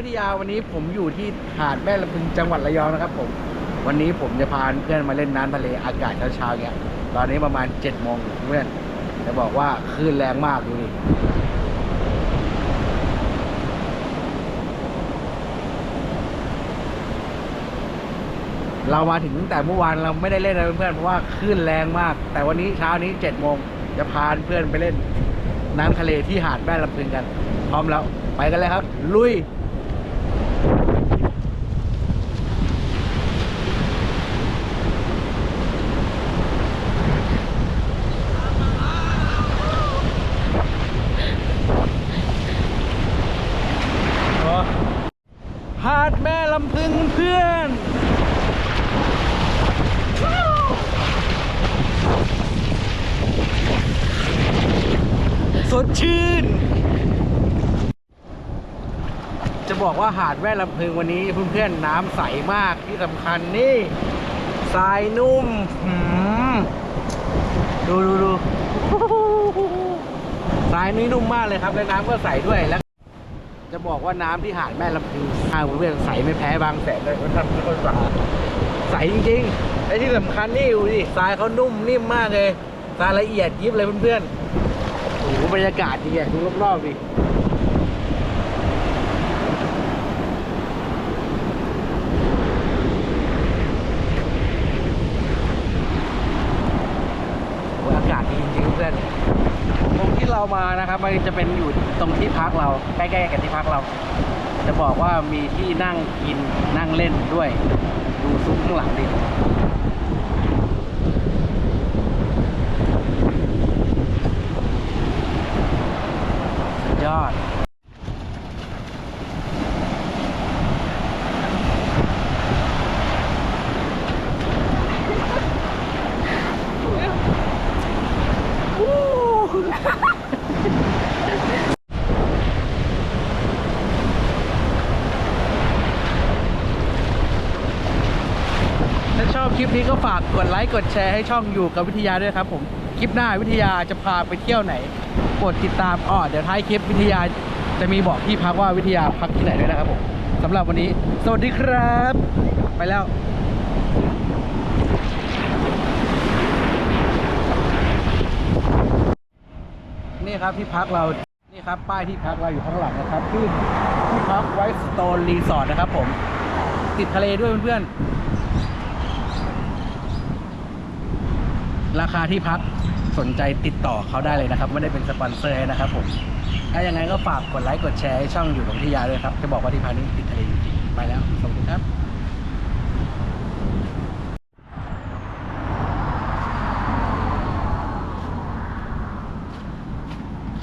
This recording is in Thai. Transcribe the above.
วิทยาวันนี้ผมอยู่ที่หาดแม่ลำพึงจังหวัดระยองนะครับผมวันนี้ผมจะพาเพื่อนมาเล่นน้ำทะเลอากาศเช้าๆเงี้ยตอนนี้ประมาณ7จ็ดโมงเพื่อนจะบอกว่าคลื่นแรงมากดูดิเรามาถึงตั้งแต่เมื่อวานเราไม่ได้เล่นนะเพื่อนเพราะว่าคลื่นแรงมาก แต่วันนี้เช้านี้7จ็ดโมงจะพาเพื่อนไปเล่นน้ำทะเลที่หาดแม่ลำพึงกัน พร้อมแล้วไปกันเลยครับ ลุย หาดแม่ลำพึงเพื่อนสดชื่น จะบอกว่าหาดแม่ลำพึงวันนี้เพื่อนๆน้ำใสมากที่สำคัญนี่ทรายนุ่มดูดูดูทรายนี่นุ่มมากเลยครับและน้ำก็ใสด้วยแล้ว จะบอกว่าน้ำที่หาดแม่ลำพึงทางเพื่อนๆใสไม่แพ้บางแสนเลยมันทำให้คนสาใสจริงๆและที่สำคัญนี่ดูดิทรายเขานุ่มนิ่มมากเลยทรายละเอียดยิบเลยเพื่อนๆโอ้โหบรรยากาศดีอะดูรอบๆดิโอ้โหอากาศดีจริงๆเพื่อนตรง ที่เรามานะครับ มันจะเป็นอยู่ตรงที่พักเราใกล้ๆกับที่พักเรา จะบอกว่ามีที่นั่งกินนั่งเล่นด้วย ดูซุ้มข้างหลังดิยอด ลิปนี้ก็ฝากกดไลค์กดแชร์ให้ช่องอยู่กับวิทยาด้วยครับผมคลิปหน้าวิทยาจะพาไปเที่ยวไหนกดติดตามอ๋อเดี๋ยวท้ายคลิปวิทยาจะมีบอกที่พักว่าวิทยาพักที่ไหนด้วยนะครับผมสำหรับวันนี้ สวัสดีครับ ไปแล้วนี่ครับที่พักเรา นี่ครับป้ายที่พักเราอยู่ข้างหลังนะครับที่ที่พักไวท์สโตนรีสอร์ทนะครับผม ติดทะเลด้วยเพื่อนๆ ราคาที่พักสนใจติดต่อเขาได้เลยนะครับ ไม่ได้เป็นสปอนเซอร์นะครับผม ถ้ายังไงก็ฝากกดไลค์กดแชร์ให้ช่องอยู่หลงทิยาด้วยครับ จะบอกว่าที่พานี้ติดทะเลจริงๆไปแล้ว สวัสดีครับ